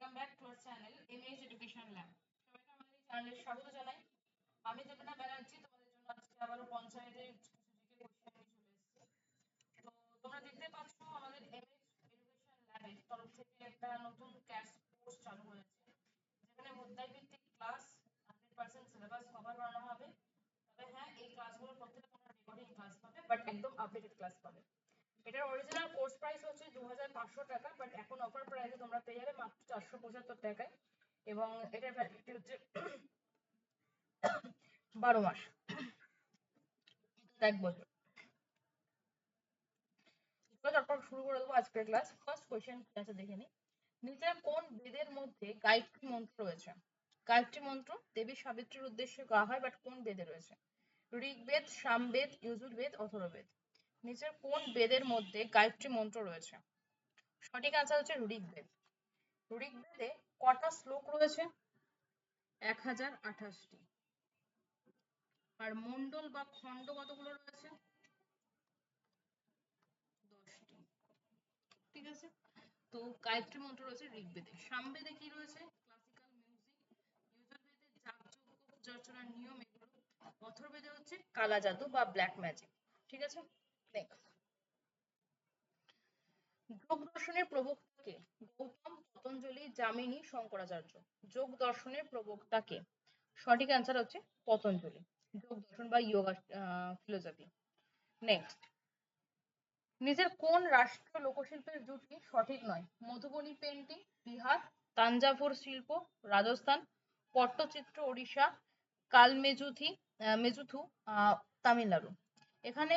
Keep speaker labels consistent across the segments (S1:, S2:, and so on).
S1: Welcome back to our channel MH education lab সবাইকে আমাদের এই চ্যানেলে স্বাগত জানাই। আমি দেবনা ব্যানার্জি, তোমাদের জন্য আজকে আবারও পঞ্চায়েতের কিছু জিকে কোশ্চেন নিয়ে চলে এসেছি। তো তোমরা দেখতে পাচ্ছ আমাদের এমএইচ এডুকেশন ল্যাবের তরফ থেকে একটা নতুন ক্যাশ কোর্স চালু হয়েছে। যেখানে অধ্যায় ভিত্তিক class hundred percent syllabus cover করানো হবে। তবে হ্যাঁ এই ক্লাসগুলোর প্রত্যেকটা তোমরা রেকর্ডিং ক্লাস পাবে বাট একদম আপডেটেড ক্লাস পাবে। এটার অরিজিনাল কোর্স প্রাইস হচ্ছে দু টাকা বাট এখন অফার প্রাইসে তোমরা পেয়ে যাবে মাত্র চারশো পঁচাত্তর টাকায়। এবং এটার ভ্যালিডিটি হচ্ছে বারো মাস। এক বছর। তারপর শুরু করে দেবো আজকের ক্লাস ফার্স্ট কোয়েশ্চেন আছে, দেখে নি। নিচে কোন বেদের মধ্যে গায়ত্রী মন্ত্র রয়েছে? গায়ত্রী মন্ত্র দেবী সাবিত্রীর উদ্দেশ্যে গাওয়া হয় বাট কোন বেদে রয়েছে? ঋগ্বেদ, সামবেদ যজুর্বেদ অথর্ববেদ। নিচের কোন বেদের মধ্যে গায়ত্রী মন্ত্র রয়েছে? সঠিক আনসার হচ্ছে ঋগ্বেদ। ঋগ্বেদে কটা শ্লোক রয়েছে? এক হাজার আঠাশটি। আর মন্ডল বা খণ্ড কতগুলো রয়েছে? দশটি। ঠিক আছে? তো গায়ত্রী মন্ত্র রয়েছে ঋগ্বেদে। সামবেদে কি রয়েছে? ক্লাসিক্যাল মিউজিক যজুর্বেদে যাগযজ্ঞ পূজা অর্চনার নিয়ম এগুলো। অথর্বেদে হচ্ছে কালা জাদু বা ব্ল্যাক ম্যাজিক ঠিক আছে? নেক্সট যোগ দর্শনের প্রবক্তা কে গৌতম পতঞ্জলি যামিনী শঙ্করাচার্য। যোগ দর্শনের প্রবক্তা কে সঠিক অ্যান্সার হচ্ছে পতঞ্জলি। যোগ দর্শন বা ইয়োগা ফিলোসফি নেক্সট নিজের কোন রাষ্ট্র লোকশিল্পের জুটি সঠিক নয়? মধুবনী পেন্টিং বিহার, তাঞ্জাভুর শিল্প, রাজস্থান, পট্টচিত্র, ওড়িশা, কালমেজুথি মেজুথু তামিলনাড়ু। এখানে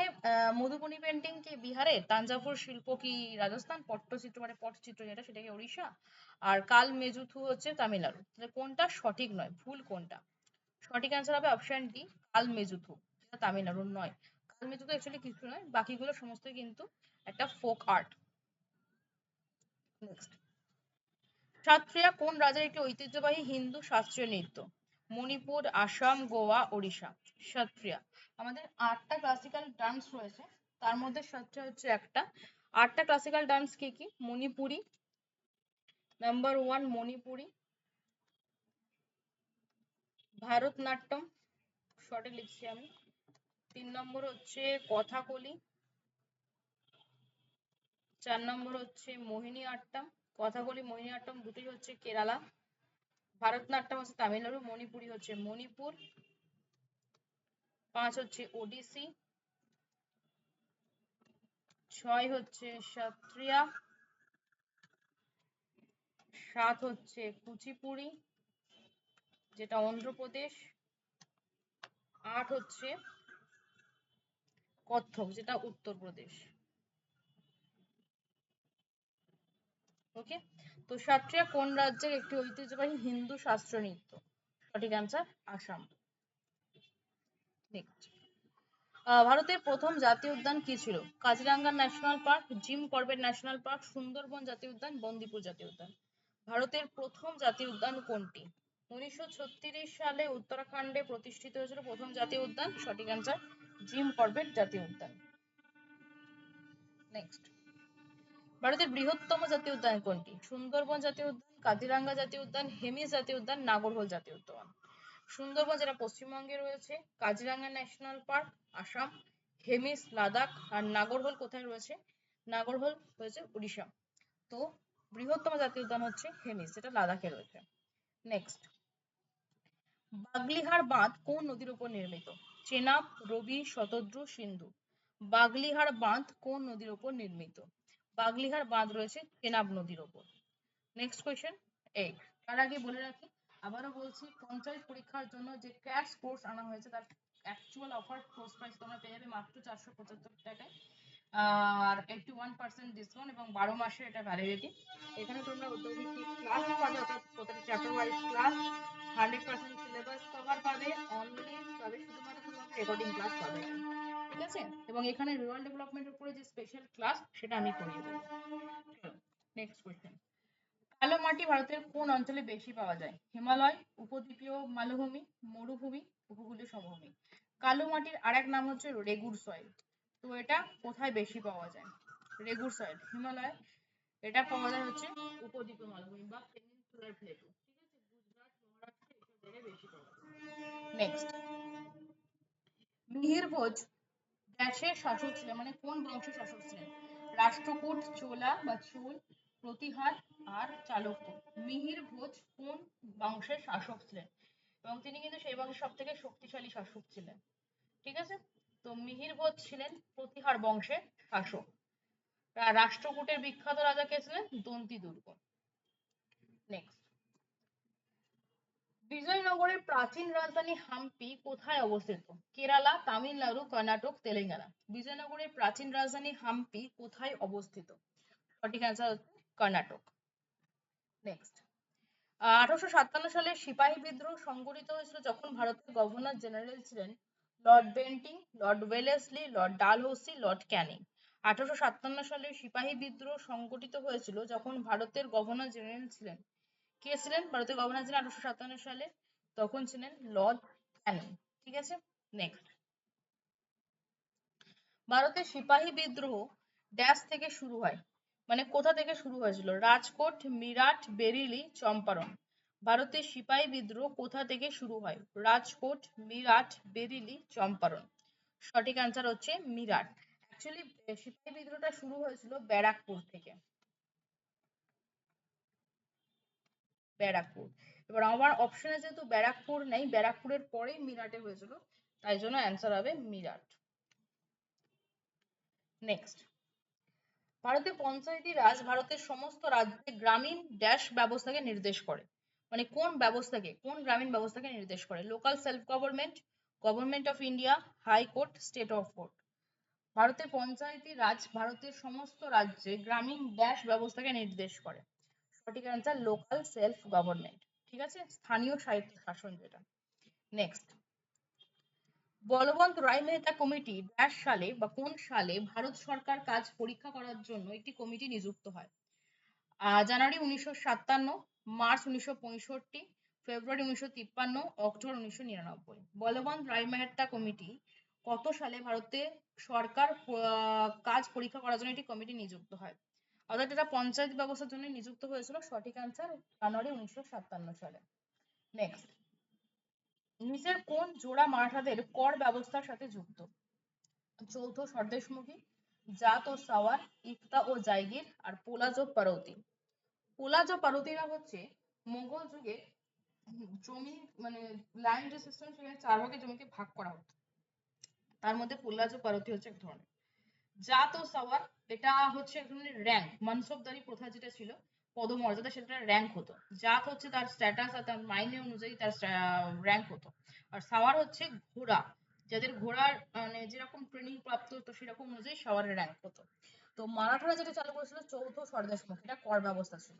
S1: মধুবনী পেন্টিং কি বিহারে? তাঞ্জাভুর শিল্প কি রাজস্থান? পট্টচিত্র মানে পটচিত্র যেটা সেটা কি ওড়িশা। আর কাল মেজুথু হচ্ছে তামিলনাড়ু। তাহলে কোনটা সঠিক নয়? ভুল কোনটা? সঠিক অ্যান্সার হবে অপশন ডি কাল মেজুথু। যেটা তামিলনাড়ুর নয়। কাল মেজুথু অ্যাকচুয়ালি কিছু নয়, বাকিগুলো সমস্তই কিন্তু একটা ফোক আর্ট নেক্সট সাতক্রিয়া কোন রাজ্যের একটি ঐতিহ্যবাহী হিন্দু শাস্ত্রীয় নৃত্য? মণিপুর, আসাম, গোয়া, ওড়িশা সত্রিয়া আমাদের আটটা ক্লাসিক্যাল ডান্স রয়েছে। তার মধ্যে সত্রিয়া হচ্ছে একটা। আটটা ক্লাসিক্যাল ডান্স কি কি? মণিপুরি নাম্বার ওয়ান মণিপুরি, ভারতনাট্যম শর্টে লিখছি আমি। তিন নম্বর হচ্ছে কথাকলি, চার নম্বর হচ্ছে মোহিনী আট্টম কথাকলি মোহিনী আট্টম দুটোই হচ্ছে কেরালা। ভারতনাট্যম হচ্ছে তামিলনাড়ু, মণিপুরি হচ্ছে মণিপুর, পাঁচ হচ্ছে ওডিসি, ছয় হচ্ছে সত্রিয়া সাত হচ্ছে কুচিপুড়ি, যেটা অন্ধ্রপ্রদেশ, আট হচ্ছে কত্থক, যেটা উত্তরপ্রদেশ। ওকে তো সাতরিয়া কোন রাজ্যের একটি ঐতিহ্যবাহী হিন্দু শাস্ত্রীয় নৃত্য? সঠিক অ্যান্সার আসাম। ভারতের প্রথম জাতীয় উদ্যান কি ছিল? Kaziranga national park, Jim Corbett national park, Sundarban জাতীয় উদ্যান, বন্দিপুর জাতীয় উদ্যান। ভারতের প্রথম জাতীয় উদ্যান কোনটি? উনিশশো ছত্রিশ সালে উত্তরাখণ্ডে প্রতিষ্ঠিত হয়েছিল প্রথম জাতীয় উদ্যান, সঠিক অ্যান্সার জিম করবেট জাতীয় উদ্যান। নেক্সট ভারতের বৃহত্তম জাতীয় উদ্যান কোনটি? সুন্দরবন জাতীয় উদ্যান, কাজিরাঙ্গা জাতীয় উদ্যান, হেমিস জাতীয় উদ্যান, নাগরহোল জাতীয় উদ্যান। সুন্দরবন যেটা পশ্চিমবঙ্গে রয়েছে, কাজিরাঙ্গা ন্যাশনাল পার্ক, আসাম, হেমিস, লাদাখ আর নাগরহোল কোথায় রয়েছে? নাগরহোল রয়েছে উড়িষ্যা। তো বৃহত্তম জাতীয় উদ্যান হচ্ছে হেমিস, যেটা লাদাখে রয়েছে। নেক্সট বাগলিহার বাঁধ কোন নদীর উপর নির্মিত? চেনাব, রবি, শতদ্রু, সিন্ধু। বাগলিহার বাঁধ কোন নদীর উপর নির্মিত? বাগলিহার বাঁধ রয়েছে চেনাব নদীর উপর নেক্সট কোয়েশ্চেন এইট তার আগে বলে রাখি, আবারও বলছি, পঞ্চায়েত পরীক্ষার জন্য যে ক্র্যাশ কোর্স আনা হয়েছে, তার অ্যাকচুয়াল অফার কোর্স প্রাইস তোমরা পেয়ে যাবে মাত্র চারশো পঁচাত্তর টাকায়। আর এইটটি ওয়ান পার্সেন্ট ডিসকাউন্ট এবং বারো মাসের এটা ভ্যালিডিটি এখানে তোমরা ক্লাস পাবে, অর্থাৎ প্রত্যেকটা chapter wise class hundred percent syllabus cover পাবে অনলি পাবে, শুধুমাত্র শুধুমাত্র রেকর্ডিং ক্লাস পাবে। ঠিক আছে? এবং এখানে রুরাল ডেভেলপমেন্টের উপরে যে স্পেশাল ক্লাস সেটা আমি করিয়ে দেবো। নেক্সট কোয়েশ্চেন কালো মাটি ভারতের কোন অঞ্চলে বেশি পাওয়া যায়? হিমালয়, উপদ্বীপীয় মালভূমি, মরুভূমি, উপকূলীয় সমভূমি। কালো মাটির আরেক নাম হচ্ছে রেগুর সয়েল তো এটা কোথায় বেশি পাওয়া যায়? রেগুর সয়েল হিমালয়। এটা পাওয়া যায় হচ্ছে উপদ্বীপীয় মালভূমি বা সোলার প্লেটও ঠিক আছে? গুজরাট, মহারাষ্ট্র এইসব জায়গায় বেশি পাওয়া যায়। নেক্সট মিহির ভোজ ড্যাশের শাসক ছিলেন মানে কোন বংশের শাসক ছিলেন? রাষ্ট্রকূট, চোলা বা চোল, প্রতিহার আর চালুক্য। মিহির ভোজ কোন বংশের শাসক ছিলেন? এবং তিনি কিন্তু সেই বংশের সব থেকে শক্তিশালী শাসক ছিলেন। ঠিক আছে? তো মিহির ভোজ ছিলেন প্রতিহার বংশের শাসক। রাষ্ট্রকূটের বিখ্যাত রাজা কে ছিলেন? দন্তি দুর্গ। নেক্সট বিজয়নগরের প্রাচীন রাজধানী হাম্পি কোথায় অবস্থিত? কেরালা, তামিলনাড়ু, কর্ণাটক, তেলেঙ্গানা। বিজয়নগরের প্রাচীন রাজধানী হাম্পি কোথায় অবস্থিত? সঠিক অ্যান্সার হচ্ছে কর্ণাটক। নেক্সট আঠারোশো সাতান্ন সালে সিপাহী বিদ্রোহ সংগঠিত হয়েছিল যখন ভারতের গভর্নর জেনারেল ছিলেন Lord Bentinck Lord Wellesley Lord Dalhousie Lord Canning আঠারোশো সাতান্ন সালে সিপাহী বিদ্রোহ সংগঠিত হয়েছিল যখন ভারতের গভর্নর জেনারেল ছিলেন কে ছিলেন? ভারতের গভর্নর ছিলেন আঠারোশো সাতান্ন সালে। তখন ছিলেন লর্ড ক্যানিং ঠিক আছে? নেক্সট ভারতের সিপাহী বিদ্রোহ ড্যাশ থেকে শুরু হয়। মানে কোথা থেকে শুরু হয়েছিল? রাজকোট, মিরাট, বেরিলি, চম্পারণ। ভারতের সিপাহী বিদ্রোহ কোথা থেকে শুরু হয়? রাজকোট, মিরাট, বেরিলি, চম্পারণ। সঠিক অ্যান্সার হচ্ছে মিরাট। অ্যাকচুয়ালি সিপাহী বিদ্রোহটা শুরু হয়েছিল ব্যারাকপুর থেকে। ব্যারাকপুর। এবার আমার অপশনে যেহেতু ব্যারাকপুর নেই, ব্যারাকপুরের পরেই মিরাটে হয়েছিল, তাই জন্য অ্যান্সার হবে মিরাট। নেক্সট ভারতে পঞ্চায়েতি রাজ ভারতের সমস্ত রাজ্যে গ্রামীণ ড্যাশ ব্যবস্থাকে নির্দেশ করে। মানে কোন ব্যবস্থাকে? কোন গ্রামীণ ব্যবস্থাকে নির্দেশ করে? Local self government government of India high court state of court ভারতের পঞ্চায়েতি রাজ ভারতের সমস্ত রাজ্যে গ্রামীণ ড্যাশ ব্যবস্থাকে নির্দেশ করে। সঠিক অ্যান্সার লোকাল সেলফ গভর্নমেন্ট ঠিক আছে? স্থানীয় সাহিত্য শাসন যেটা। Next Balwant Rai Mehta committee dash সালে বা কোন সালে ভারত সরকার কাজ পরীক্ষা করার জন্য একটি কমিটি নিযুক্ত হয়? জানুয়ারি উনিশশো সাতান্ন, মার্চ উনিশশো পঁয়ষট্টি, ফেব্রুয়ারি উনিশশো তিপ্পান্ন, অক্টোবর উনিশশো নিরানব্বই। বলবন্ত রায় মেহতা কমিটি কত সালে ভারতে সরকার কাজ পরীক্ষা করার জন্য একটি কমিটি নিযুক্ত হয়? অর্থাৎ এটা পঞ্চায়েত ব্যবস্থার জন্য নিযুক্ত হয়েছিল, সঠিক অ্যান্সার জানুয়ারি উনিশশো সাতান্ন সালে। নেক্সট নিচের কোন জোড়া মারাঠাদের কর ব্যবস্থার সাথে যুক্ত? চৌথ স্বদেশমুখী, জাত ও সাওয়ার, ইফতা ও জাইগির আর পোলাজ ও পারৌতি। পোলাজ ও পারৌতিরা হচ্ছে মোগল যুগে জমি মানে ল্যান্ড যে সিস্টেম সেখানে চার ভাগে জমিকে ভাগ করা হতো। তার মধ্যে পোলাজ ও পারৌতি হচ্ছে এক ধরনের। জাত ও সাওয়ার, এটা হচ্ছে ধরনের র্যাঙ্ক মানসবদারি প্রথা যেটা ছিল, পদমর্যাদা সেটা র্যাঙ্ক হতো। জাত হচ্ছে তার স্ট্যাটাস আর তার মাইনে অনুযায়ী তার র্যাঙ্ক হতো। আর সাওয়ার হচ্ছে ঘোড়া, যাদের ঘোড়ার মানে যেরকম ট্রেনিং প্রাপ্ত হতো সেরকম অনুযায়ী সাওয়ারের র্যাঙ্ক হতো। তো মারাঠারা যেটা চালু করেছিল চৌথ স্বর্দেশমুখ এটা কর ব্যবস্থা ছিল।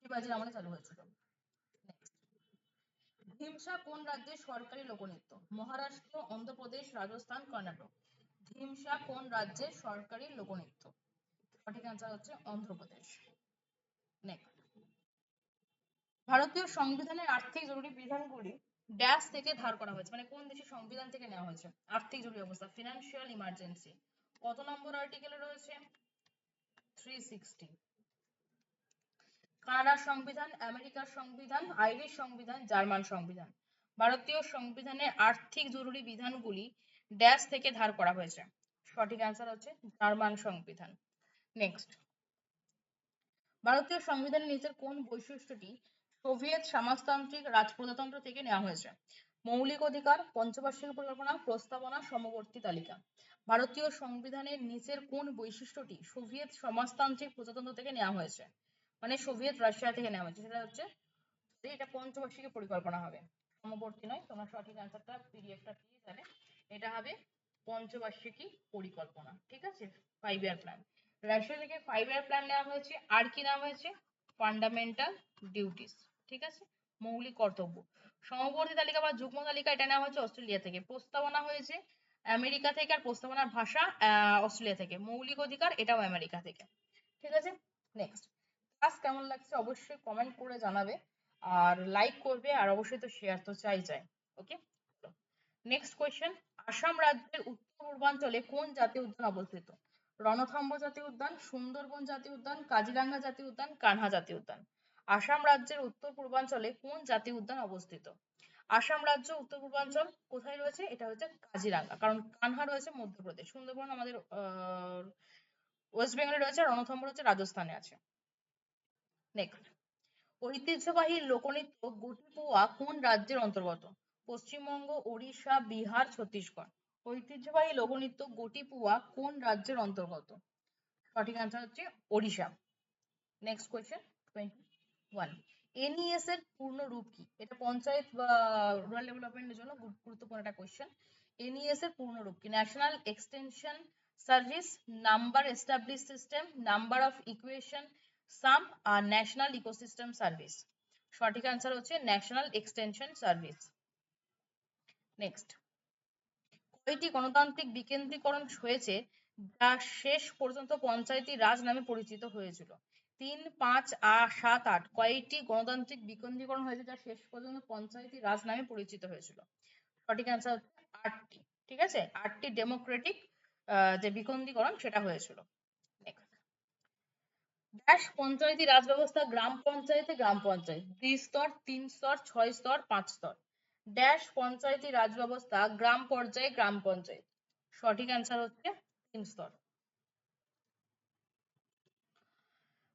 S1: শিবাজির আমলে চালু হয়েছিল। ধিমসা কোন রাজ্যের সরকারি লোকনৃত্য? মহারাষ্ট্র, অন্ধ্রপ্রদেশ, রাজস্থান, কর্ণাটক। ধিমসা কোন রাজ্যের সরকারি লোকনৃত্য? সঠিক অ্যান্সার হচ্ছে অন্ধ্রপ্রদেশ। নেক্সট ভারতীয় সংবিধানের আর্থিক জরুরি বিধানগুলি ড্যাশ থেকে ধার করা হয়েছে। মানে কোন দেশের সংবিধান থেকে নেওয়া হয়েছে? আর্থিক জরুরি অবস্থা ফিনান্সিয়াল ইমার্জেন্সি কত নম্বর আর্টিকেলে রয়েছে? থ্রি সিক্সটি কানাডার সংবিধান, আমেরিকার সংবিধান, আইরিশ সংবিধান, জার্মান সংবিধান। ভারতীয় সংবিধানের আর্থিক জরুরি বিধানগুলি ড্যাশ থেকে ধার করা হয়েছে। সঠিক অ্যান্সার হচ্ছে জার্মান সংবিধান। নেক্সট ভারতীয় সংবিধানের নিচের কোন বৈশিষ্ট্যটি সোভিয়েত সমাজতান্ত্রিক রাজপ্রজাতন্ত্র থেকে নেওয়া হয়েছে? মৌলিক অধিকার, পঞ্চবার্ষিক পরিকল্পনা, প্রস্তাবনা, সমবর্তী তালিকা। ভারতীয় সংবিধানের নিচের কোন বৈশিষ্ট্যটি সোভিয়েত সমাজতান্ত্রিক প্রজাতন্ত্র থেকে নেওয়া হয়েছে? মানে সোভিয়েত রাশিয়া থেকে নেওয়া হয়েছে। সেটা হচ্ছে এটা পঞ্চবার্ষিক পরিকল্পনা হবে। সমবর্তী নয়, তোমরা সঠিক অ্যান্সারটা পিডিএফটা পেয়ে যাবে। এটা হবে পঞ্চবার্ষিকী পরিকল্পনা, ঠিক আছে? ফাইভ ইয়ার প্ল্যান রাশিয়া থেকে ফাইভ ইয়ার প্ল্যান নেওয়া হয়েছে। আর কি নেওয়া হয়েছে? ফান্ডামেন্টাল ডিউটিস ঠিক আছে? মৌলিক কর্তব্য। সমবর্তী তালিকা বা যুগ্ম তালিকা এটা নেওয়া হয়েছে অস্ট্রেলিয়া থেকে। প্রস্তাবনা হয়েছে আমেরিকা থেকে আর প্রস্তাবনার ভাষা অস্ট্রেলিয়া থেকে। মৌলিক অধিকার এটাও আমেরিকা থেকে। ঠিক আছে? নেক্সট ক্লাস কেমন লাগছে অবশ্যই কমেন্ট করে জানাবে। আর লাইক করবে, আর অবশ্যই তো শেয়ার তো চাই চাই ওকে নেক্সট কোয়েশ্চেন আসাম রাজ্যের উত্তর পূর্বাঞ্চলে কোন জাতীয় উদ্যান অবস্থিত? রণথম্ব জাতীয় উদ্যান, সুন্দরবন জাতীয় উদ্যান, কাজিরাঙ্গা জাতীয় উদ্যান, কানহা জাতীয় উদ্যান। আসাম রাজ্যের উত্তর পূর্বাঞ্চলে কোন জাতীয় উদ্যান অবস্থিত? আসাম রাজ্য, উত্তর পূর্বাঞ্চল কোথায় রয়েছে? এটা হচ্ছে কাজিরাঙ্গা, কারণ কানহা রয়েছে মধ্যপ্রদেশ। সুন্দরবন আমাদের ওয়েস্ট বেঙ্গলে রয়েছে রণথম্বর হচ্ছে রাজস্থানে আছে। নেক্সট ঐতিহ্যবাহী লোকনৃত্য গোটিপুয়া কোন রাজ্যের অন্তর্গত? পশ্চিমবঙ্গ, ওড়িশা, বিহার, ছত্তিশগড়। ঐতিহ্যবাহী লোকনৃত্য গোটিপুয়া কোন রাজ্যের অন্তর্গত? সঠিক অ্যান্সার হচ্ছে Odisha. Next question twenty one NES এর পূর্ণ রূপ কি? এটা পঞ্চায়েত বা রুরাল ডেভেলপমেন্টের জন্য গুরুত্বপূর্ণ একটা কোয়েশ্চেন এনইএস এর পূর্ণ রূপ কি? National extension service number establish system number of equation sum R national ecosystem service সঠিক অ্যান্সার হচ্ছে ন্যাশনাল এক্সটেনশন সার্ভিস নেক্সট কয়টি গণতান্ত্রিক বিকেন্দ্রীকরণ হয়েছে যা শেষ পর্যন্ত পঞ্চায়েতি রাজ নামে পরিচিত হয়েছিল। তিন, পাঁচ আট সাত, আট কয়েকটি গণতান্ত্রিক বিকেন্দ্রীকরণ হয়েছে যা শেষ পর্যন্ত পঞ্চায়েতি রাজ নামে পরিচিত হয়েছিল। সঠিক অ্যান্সার হচ্ছে আটটি, ঠিক আছে? আটটি ডেমোক্রেটিক যে বিকেন্দ্রীকরণ সেটা হয়েছিল। Next. ড্যাশ পঞ্চায়েতি রাজ ব্যবস্থা গ্রাম পঞ্চায়েতে গ্রাম পঞ্চায়েত। দ্বিস্তর তিন স্তর, ছয় স্তর, পাঁচ স্তর। ড্যাশ পঞ্চায়েতি রাজ ব্যবস্থা গ্রাম পর্যায়ে গ্রাম পঞ্চায়েত। সঠিক অ্যান্সার হচ্ছে তিন স্তর।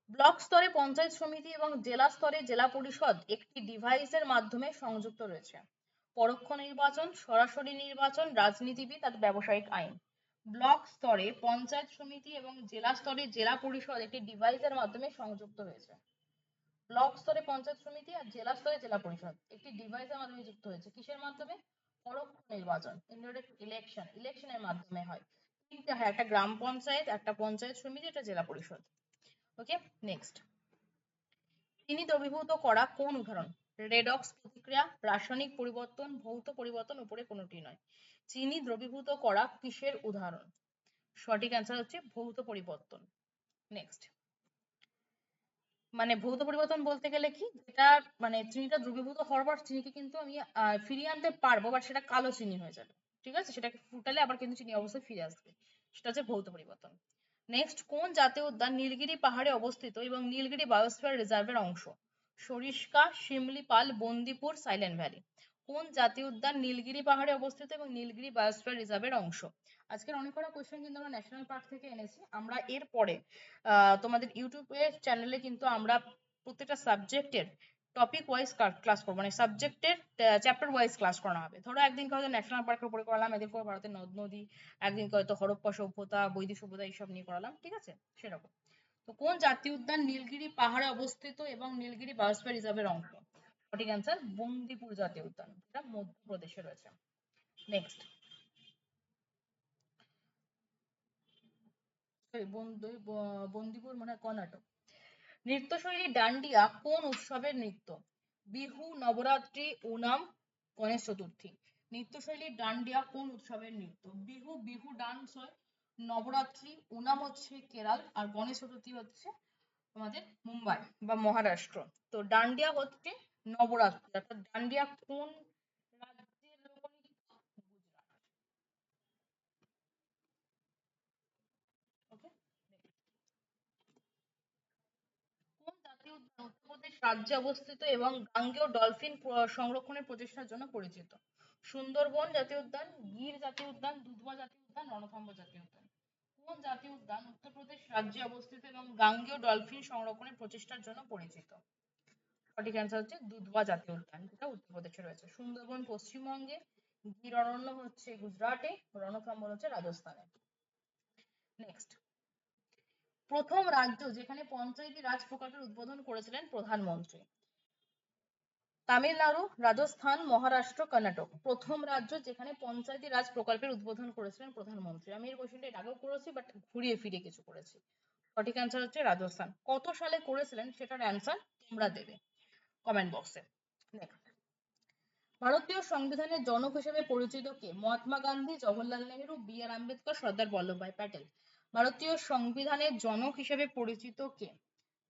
S1: ব্লক স্তরে পঞ্চায়েত সমিতি এবং জেলা স্তরে জেলা পরিষদ একটি ডিভাইসের মাধ্যমে সংযুক্ত রয়েছে। পরোক্ষ নির্বাচন, সরাসরি নির্বাচন, রাজনীতিবিদ আর ব্যবসায়িক আইন। ব্লক স্তরে পঞ্চায়েত সমিতি এবং জেলা স্তরে জেলা পরিষদ একটি ডিভাইসের মাধ্যমে সংযুক্ত হয়েছে। ব্লক স্তরে পঞ্চায়েত সমিতি আর জেলা স্তরে জেলা পরিষদ। একটি ডিভাইসের মাধ্যমে যুক্ত হয়েছে। কিসের মাধ্যমে? পরোক্ষ নির্বাচন ইনডাইরেক্ট ইলেকশন ইলেকশনের মাধ্যমে হয়। তিনটা হয়, একটা গ্রাম পঞ্চায়েত, একটা পঞ্চায়েত সমিতি, একটা জেলা পরিষদ। ওকে নেক্সট তিনি দ্রবীভূত করা কোন উদাহরণ? রেডক্স প্রতিক্রিয়া, রাসায়নিক পরিবর্তন, ভৌত পরিবর্তন উপরে কোনোটি নয়। চিনি দ্রবীভূত করা কিসের উদাহরণ? সঠিক অ্যান্সার হচ্ছে ভৌত পরিবর্তন। নেক্সট মানে ভৌত পরিবর্তন বলতে গেলে কি? যেটা মানে চিনিটা দ্রবীভূত হওয়ার পর চিনিকে কিন্তু আমি ফিরিয়ে আনতে পারব বাট সেটা কালো চিনি হয়ে যাবে। ঠিক আছে? সেটাকে ফুটালে আবার কিন্তু চিনি অবশ্যই ফিরে আসবে। সেটা হচ্ছে ভৌত পরিবর্তন। নেক্সট কোন জাতীয় উদ্যান নীলগিরি পাহাড়ে অবস্থিত এবং নীলগিরি বায়োস্ফিয়ার রিজার্ভের অংশ? সরিষ্কা, শিমলিপাল, বন্দিপুর সাইলেন্ট ভ্যালি কোন জাতীয় উদ্যান নীলগিরি পাহাড়ে অবস্থিত এবং নীলগিরি বায়োস্ফিয়ার রিজার্ভের অংশ? আজকের অনেক কটা কোয়েশ্চেন কিন্তু আমরা ন্যাশনাল পার্ক থেকে এনেছি। আমরা এর পরে তোমাদের ইউটিউবের চ্যানেলে কিন্তু আমরা প্রত্যেকটা সাবজেক্টের টপিক ওয়াইজ ক্লাস করব। মানে সাবজেক্টের চ্যাপ্টার ওয়াইজ ক্লাস করানো হবে। ধরো একদিন হয়তো ন্যাশনাল পার্কের উপরে করালাম এদিন করে ভারতের নদ, নদী, একদিন হয়তো হরপ্পা সভ্যতা বৈদিক সভ্যতা, এইসব নিয়ে করালাম, ঠিক আছে? সেরকম। তো কোন জাতীয় উদ্যান নীলগিরি পাহাড়ে অবস্থিত এবং নীলগিরি বায়োস্ফিয়ার রিজার্ভের অংশ? সঠিক অ্যান্সার বন্দিপুর জাতীয় উদ্যান, যেটা মধ্যপ্রদেশে রয়েছে। নেক্সট বন্দিপুর মানে কর্ণাটক। নৃত্যশৈলী ডান্ডিয়া কোন উৎসবের নৃত্য? বিহু, নবরাত্রি, ওনাম, গণেশ চতুর্থী। নৃত্যশৈলী ডান্ডিয়া কোন উৎসবের নৃত্য? বিহু বিহু ডান্স হয়, নবরাত্রি, ওনাম হচ্ছে কেরাল, আর গণেশ চতুর্থী হচ্ছে আমাদের মুম্বাই বা মহারাষ্ট্র। তো ডান্ডিয়া হচ্ছে নবরাত্রি, অর্থাৎ ডান্ডিয়া কোন রাজ্যের লোকনৃত্য গুজরাট ওকে কোন জাতীয় উদ্যান উত্তরপ্রদেশ রাজ্যে অবস্থিত এবং গাঙ্গেয় ডলফিন সংরক্ষণের প্রচেষ্টার জন্য পরিচিত। সুন্দরবন জাতীয় উদ্যান, গির জাতীয় উদ্যান, দুধওয়া জাতীয় উদ্যান রণথম্ভ জাতীয় উদ্যান। কোন জাতীয় উদ্যান, উত্তরপ্রদেশ রাজ্যে অবস্থিত এবং গাঙ্গেয় ডলফিন সংরক্ষণের প্রচেষ্টার জন্য পরিচিত। সঠিক অ্যান্সার হচ্ছে দুধওয়া জাতীয় উদ্যান, যেটা উত্তরপ্রদেশে রয়েছে। সুন্দরবন পশ্চিমবঙ্গে, গির অরণ্য হচ্ছে গুজরাটে রণথম্বর হচ্ছে রাজস্থানে। নেক্সট প্রথম রাজ্য যেখানে পঞ্চায়েতি রাজ প্রকল্পের উদ্বোধন করেছিলেন প্রধানমন্ত্রী। তামিলনাড়ু, রাজস্থান, মহারাষ্ট্র, কর্ণাটক। প্রথম রাজ্য যেখানে পঞ্চায়েতি রাজ প্রকল্পের উদ্বোধন করেছিলেন প্রধানমন্ত্রী। আমি এই কোশ্চেনটা আগেও করেছি বাট ঘুরিয়ে ফিরিয়ে কিছু করেছি। সঠিক অ্যান্সার হচ্ছে রাজস্থান। কত সালে করেছিলেন সেটার অ্যান্সার তোমরা দেবে কমেন্ট বক্সে ভারতীয় সংবিধানের জনক হিসেবে পরিচিত কে? Mahatma Gandhi, Jawaharlal Nehru, B R Ambedkar, Sardar Vallabhbhai Patel. ভারতীয় সংবিধানের জনক হিসেবে পরিচিত কে?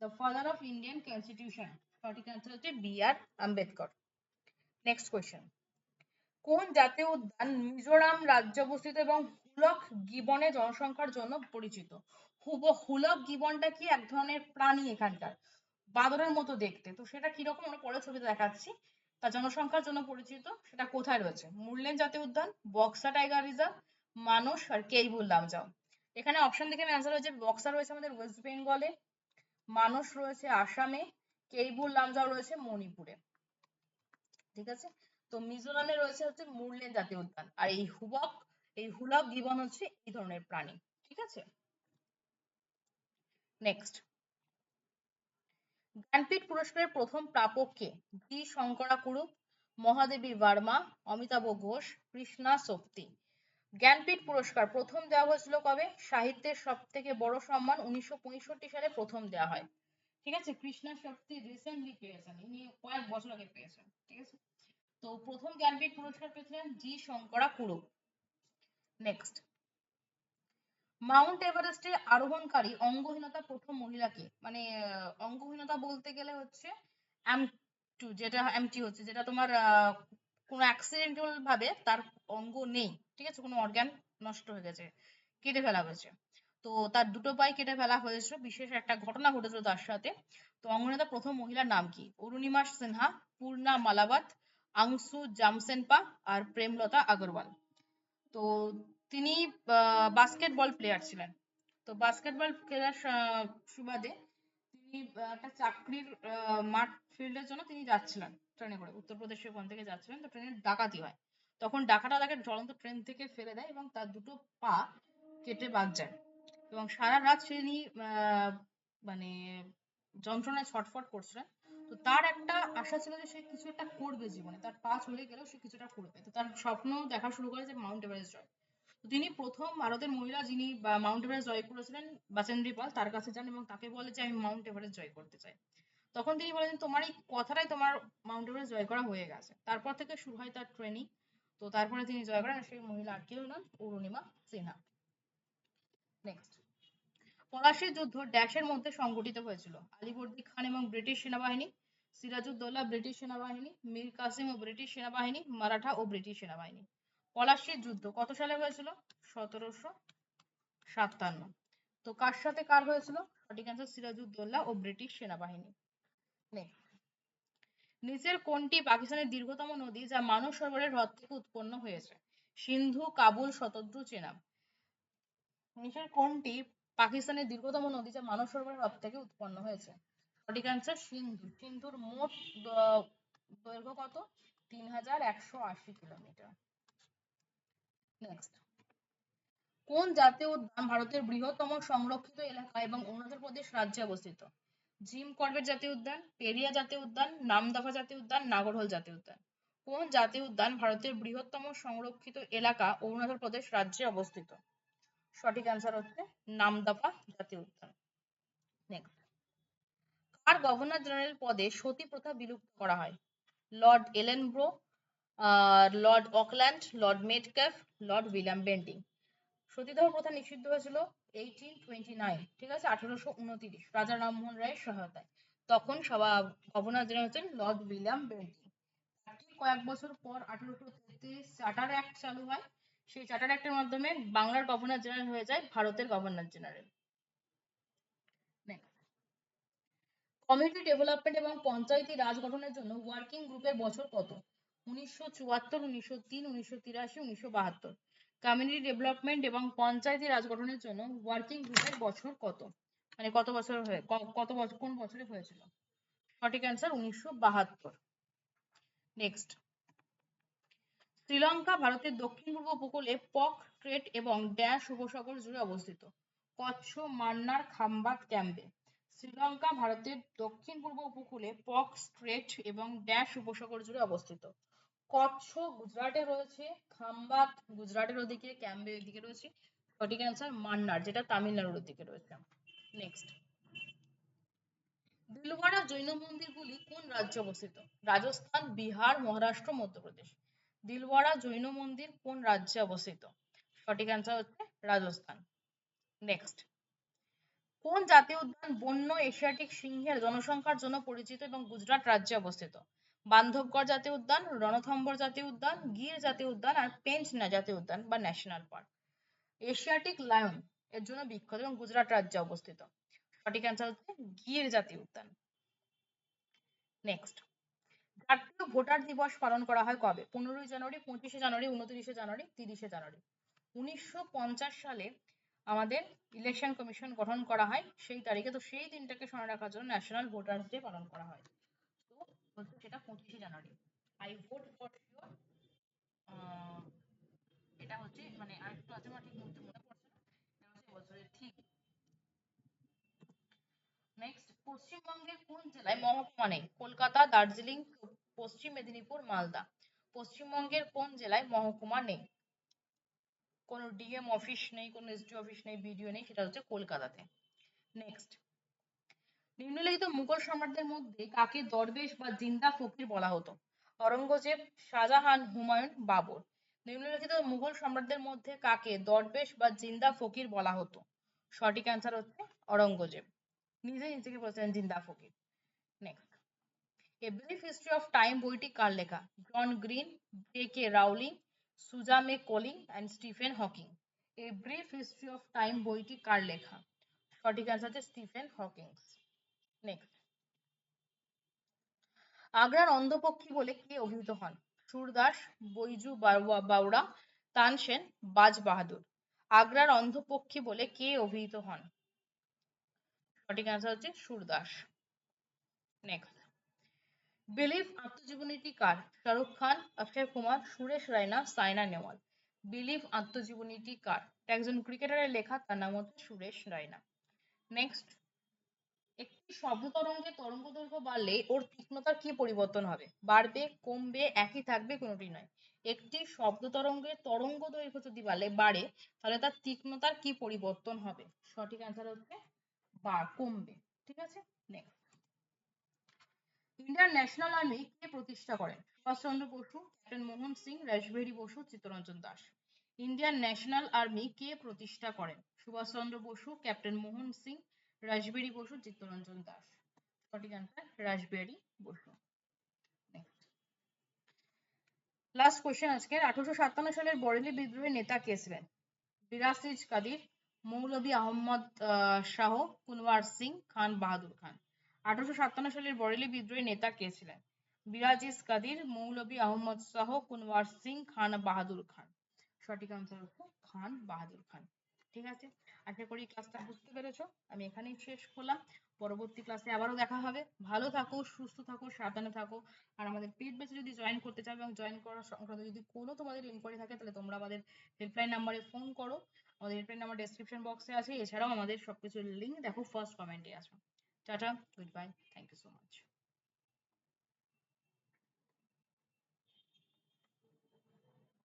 S1: The father of Indian constitution সঠিক অ্যান্সার হচ্ছে B R Ambedkar. Next question কোন জাতীয় উদ্যান মিজোরাম রাজ্যে অবস্থিত এবং হুলক গিবনের জনসংখ্যার জন্য পরিচিত? হুলক গিবনটা কি এক ধরনের প্রাণী এখানকার? বাঁদরের মতো দেখতে। তো সেটা কীরকম? আমরা পরের ছবিতে দেখাচ্ছি। তার জনসংখ্যার জন্য পরিচিত, সেটা কোথায় রয়েছে? মুরলেন জাতীয় উদ্যান, বক্সা টাইগার রিজার্ভ, মানস আর কেইবুল লামজাও এখানে অপশন দেখে অ্যান্সার হয়েছে বক্সা রয়েছে আমাদের ওয়েস্ট বেঙ্গলে মানস রয়েছে আসামে, কেইবুল লামজাও রয়েছে মণিপুরে। ঠিক আছে? তো মিজোরামে রয়েছে হচ্ছে মুরলেন জাতীয় উদ্যান। আর এই হুবক, এই হুলক গিবন হচ্ছে এই ধরনের প্রাণী। ঠিক আছে? নেক্সট জ্ঞানপীঠ পুরস্কারের প্রথম প্রাপক কে? জি শঙ্করা কুরুপ মহাদেবী বার্মা অমিতাভ ঘোষ, কৃষ্ণা শক্তি। জ্ঞানপীঠ পুরস্কার প্রথম দেওয়া হয়েছিল কবে? সাহিত্যের সব থেকে বড় সম্মান উনিশশো সালে প্রথম দেওয়া হয়। ঠিক আছে? কৃষ্ণা শক্তি রিসেন্টলি পেয়েছেন। ইনি কয়েক বছর আগে পেয়েছেন। ঠিক আছে? তো প্রথম জ্ঞানপীঠ পুরস্কার পেয়েছিলেন জি শঙ্করা কুরুপ নেক্সট মাউন্ট এভারেস্টে আরোহণকারী অঙ্গহীনতা প্রথম মহিলাকে মানে অঙ্গহীনতা বলতে গেলে হচ্ছে এম টু যেটা এমটি হচ্ছে, যেটা তোমার কোনো অ্যাক্সিডেন্টাল ভাবে তার অঙ্গ নেই, ঠিক আছে? কোনো অর্গান নষ্ট হয়ে গেছে, কেটে ফেলা হয়েছে। তো তার দুটো পায়ে কেটে ফেলা হয়েছিল বিশেষ একটা ঘটনা ঘটেছিল তার সাথে। তো অঙ্গহীনতা প্রথম মহিলার নাম কি? অরুণিমা সিনহা, পূর্ণা মালাবাত আংসু জামসেনপা আর প্রেমলতা আগরওয়াল। তো তিনি বাস্কেটবল প্লেয়ার ছিলেন। তো বাস্কেটবল খেলার সুবাদে তিনি একটা চাকরির মাঠ ফিল্ডের জন্য তিনি যাচ্ছিলেন। ট্রেনে করে, উত্তরপ্রদেশের ওখান থেকে যাচ্ছিলেন, তো ট্রেনের ডাকাতি হয়। তখন ডাকাটা তাকে জ্বলন্ত ট্রেন থেকে ফেলে দেয় এবং তার দুটো পা কেটে বাদ যায়। এবং সারা রাত তিনি মানে যন্ত্রণায় ছটফট করছিলেন। তো তার একটা আশা ছিল যে সে কিছু একটা করবে জীবনে। তার পা চলে গেলেও সে কিছুটা করবে। তো তার স্বপ্ন দেখা শুরু করে যে মাউন্ট এভারেস্ট জয়। তো তিনি প্রথম ভারতের মহিলা যিনি মাউন্ট এভারেস্ট জয় করেছিলেন, বাচেন্দ্রী পাল, তার কাছে যান এবং তাকে বলে যে, আমি মাউন্ট এভারেস্ট জয় করতে চাই। তখন তিনি বলেন তোমার এই কথাটাই তোমার মাউন্ট এভারেস্ট জয় করা হয়ে গেছে। তারপর থেকে শুরু হয় তার ট্রেনিং তো তারপরে তিনি জয় করেন সেই মহিলা আর কেউ নন অরুণিমা সিনহা। নেক্সট পলাশীর যুদ্ধ ড্যাশের মধ্যে সংগঠিত হয়েছিল। আলীবর্দী খান এবং ব্রিটিশ সেনাবাহিনী, সিরাজউদ্দৌলা ব্রিটিশ সেনাবাহিনী, মীর কাসিম ও ব্রিটিশ সেনাবাহিনী, মারাঠা ও ব্রিটিশ সেনাবাহিনী। পলাশীর যুদ্ধ কত সালে হয়েছিল? সতেরোশো সাতান্ন। তো কার সাথে কার হয়েছিল? সঠিক অ্যান্সার সিরাজউদ্দৌলা ও ব্রিটিশ সেনাবাহিনী. নিচের কোনটি পাকিস্তানের দীর্ঘতম নদী যা মানস সরোবরের হ্রদ থেকে উৎপন্ন হয়েছে? সিন্ধু, কাবুল, শতদ্রু, চেনাব। নিচের কোনটি পাকিস্তানের দীর্ঘতম নদী যা মানস সরোবরের হ্রদ থেকে উৎপন্ন হয়েছে? সঠিক অ্যান্সার সিন্ধু। সিন্ধুর মোট দৈর্ঘ্য কত? তিন হাজার একশো আশি কিলোমিটার। নেক্সট কোন জাতীয় উদ্যান ভারতের বৃহত্তম সংরক্ষিত এলাকা এবং অরুণাচল প্রদেশ রাজ্যে অবস্থিত? জিম করবেট জাতীয় উদ্যান, পেরিয়া জাতীয় উদ্যান, নামদফা জাতীয় উদ্যান, নাগরহোল জাতীয় উদ্যান। কোন জাতীয় উদ্যান ভারতের বৃহত্তম সংরক্ষিত এলাকা অরুণাচল প্রদেশ রাজ্যে অবস্থিত? সঠিক অ্যান্সার হচ্ছে নামদফা জাতীয় উদ্যান। নেক্সট কার গভর্নর জেনারেল পদে সতী প্রথা বিলুপ্ত করা হয়? Lord Ellenborough Lord Auckland Lord Metcalfe Lord William Bentinck সতীদাহ প্রথা নিষিদ্ধ হয়েছিল ঠিক আছে? আঠারোশো রাজা রামমোহন রায়ের সহায়তায়। তখন সভা, গভর্নর জেনারেল হচ্ছেন লর্ড উইলিয়াম বেন্টিং। কয়েক বছর পর আঠারোশো তেত্রিশ চার্টার অ্যাক্ট চালু হয়। সেই চার্টার অ্যাক্টের মাধ্যমে বাংলার গভর্নর জেনারেল হয়ে যায় ভারতের গভর্নর জেনারেল। কমিউনিটি ডেভেলপমেন্ট এবং পঞ্চায়েতি রাজ গঠনের জন্য ওয়ার্কিং গ্রুপের বছর কত? উনিশশো চুয়াত্তর, উনিশশো তিন, উনিশশো তিরাশি, উনিশশো বাহাত্তর। কমিউনিটি ডেভেলপমেন্ট এবং পঞ্চায়েতি রাজ গঠনের জন্য ওয়ার্কিং গ্রুপের বছর কত? মানে কত বছর হয়ে কত বছর কোন বছরে হয়েছিল? সঠিক অ্যান্সার উনিশশো বাহাত্তর। নেক্সট শ্রীলঙ্কা, ভারতের দক্ষিণ পূর্ব উপকূলে পক স্ট্রেট এবং ড্যাশ উপসাগর জুড়ে অবস্থিত। কচ্ছ, মান্নার, খাম্বাত ক্যাম্পে শ্রীলঙ্কা, ভারতের দক্ষিণ পূর্ব উপকূলে পক স্ট্রেট এবং ড্যাশ উপসাগর জুড়ে অবস্থিত। কচ্ছ গুজরাটে রয়েছে খাম্বাত গুজরাটের ওদিকে ক্যাম্বে ওদিকে রয়েছে। সঠিক অ্যান্সার মান্নার, যেটা তামিলনাড়ুর দিকে রয়েছে। নেক্সট দিলওয়াড়া জৈন মন্দিরগুলি কোন রাজ্যে অবস্থিত? রাজস্থান, বিহার, মহারাষ্ট্র, মধ্যপ্রদেশ। দিলওয়াড়া জৈন মন্দির কোন রাজ্যে অবস্থিত? সঠিক অ্যান্সার হচ্ছে রাজস্থান। নেক্সট কোন জাতীয় উদ্যান বন্য এশিয়াটিক সিংহের জনসংখ্যার জন্য পরিচিত এবং গুজরাট রাজ্যে অবস্থিত? বান্ধবগড় জাতীয় উদ্যান, রণথম্বর জাতীয় উদ্যান, গির জাতীয় উদ্যান আর পেঞ্চ জাতীয় উদ্যান বা ন্যাশনাল পার্ক। এশিয়াটিক লায়ন এর জন্য বিখ্যাত এবং গুজরাট রাজ্যে অবস্থিত। সঠিক অ্যান্সার হচ্ছে গির জাতীয় উদ্যান। নেক্সট জাতীয় ভোটার দিবস পালন করা হয় কবে? পনেরোই জানুয়ারি, পঁচিশে জানুয়ারি, উনত্রিশে জানুয়ারি, তিরিশে জানুয়ারি। উনিশশো পঞ্চাশ সালে আমাদের ইলেকশন কমিশন গঠন করা হয়। সেই তারিখে তো সেই দিনটাকে স্মরণে রাখার জন্য ন্যাশনাল ভোটার ডে পালন করা হয়। হচ্ছে সেটা পঁচিশে জানুয়ারি। আই ভোট ফর শিওর এটা হচ্ছে মানে আরেকটু আছে আমার ঠিক মুহূর্তে মনে পড়ছে না। এটা হচ্ছে বছরের ঠিক। নেক্সট পশ্চিমবঙ্গের কোন জেলায় মহকুমা নেই কলকাতা, দার্জিলিং, পশ্চিম মেদিনীপুর, মালদা? পশ্চিমবঙ্গের কোন জেলায় মহকুমা নেই? কোনো ডিএম অফিস নেই, কোনো এসডি অফিস নেই বিডিও নেই, সেটা হচ্ছে কলকাতাতে। নেক্সট নিম্নলিখিত মুঘল সম্রাটদের মধ্যে কাকে দরবেশ বা জিন্দা ফকির বলা হতো? অরঙ্গজেব শাহজাহান, হুমায়ুন, বাবর। নিম্নলিখিত মুঘল সম্রাটদের মধ্যে কাকে দরবেশ বা জিন্দা ফকির বলা হতো? সঠিক অ্যান্সার হচ্ছে অরঙ্গজেব নিজে নিজেকে বলছেন জিন্দা ফকির। Next a brief history of time বইটি কার লেখা? John Green J K Rowling Suzanne Collins and Stephen Hawking a brief history of time বইটি কার লেখা? সঠিক অ্যান্সার হচ্ছে স্টিফেন হকিং নেক্সট আগ্রার অন্ধপক্ষী বলে কে অভিহিত হন? সুরদাস, বৈজু বাউড়া তানসেন বাজ বাহাদুর। আগ্রার অন্ধপক্ষী বলে কে অভিহিত হন? সঠিক অ্যান্সার হচ্ছে সুরদাস। নেক্সট বিলিভ আত্মজীবনীটি কার? শাহরুখ খান, অক্ষয় কুমার, সুরেশ রায়না সাইনা নেওয়াল বিলিভ আত্মজীবনীটি কার? একজন ক্রিকেটারের লেখা, তার নাম হচ্ছে সুরেশ রায়না নেক্সট একটি শব্দ তরঙ্গের তরঙ্গ দৈর্ঘ্য বাড়লে ওর তীক্ষ্ণতার কি পরিবর্তন হবে? বাড়বে, কমবে, একই থাকবে, কোনোটি নয়। একটি শব্দ তরঙ্গের তরঙ্গ দৈর্ঘ্য যদি বাড়লে, বাড়ে, তাহলে তার তীক্ষ্ণতার কি পরিবর্তন হবে? সঠিক অ্যান্সার হচ্ছে বা, কমবে। ঠিক আছে? নেক্সট ইন্ডিয়ান ন্যাশনাল আর্মি কে প্রতিষ্ঠা করেন? Subhashchandra Bose captain Mohan Singh Rashbehari Bose, Chittaranjan Das. Indian national army কে প্রতিষ্ঠা করেন? সুভাষচন্দ্র বসু ক্যাপ্টেন মোহন সিং রাসবিহারী বসু, চিত্তরঞ্জন দাস। সঠিক answer Rashbehari Bose. Last question আজকের আঠারোশো সাতান্ন সালের বরেলি বিদ্রোহের নেতা কে ছিলেন? বিরাসিজ কাদির, মৌলভী আহমদ শাহ, কুনওয়ার সিং, খান বাহাদুর খান। আঠারোশো সাতান্ন সালের বরেলি বিদ্রোহের নেতা কে ছিলেন? বিরাজিজ কাদির, মৌলভী আহমদ শাহ, কুনওয়ার সিং, খান বাহাদুর খান। সঠিক আনসার হচ্ছে খান বাহাদুর খান। ঠিক আছে? আশা করি ক্লাসটা বুঝতে পেরেছ। আমি এখানেই শেষ করলাম। পরবর্তী ক্লাসে আবারও দেখা হবে। ভালো থাকো, সুস্থ থাকো, সাবধানে থাকো। আর আমাদের পেড বেসে যদি জয়েন করতে চাও এবং জয়েন করার সংক্রান্ত যদি কোনো তোমাদের ইনকোয়ারি থাকে, তাহলে তোমরা আমাদের হেল্পলাইন নাম্বারে ফোন করো। আমাদের হেল্পলাইন নাম্বার ডেসক্রিপশন বক্সে আছে। এছাড়াও আমাদের সবকিছুর লিঙ্ক দেখো ফার্স্ট কমেন্টে আছে tata good bye thank you so much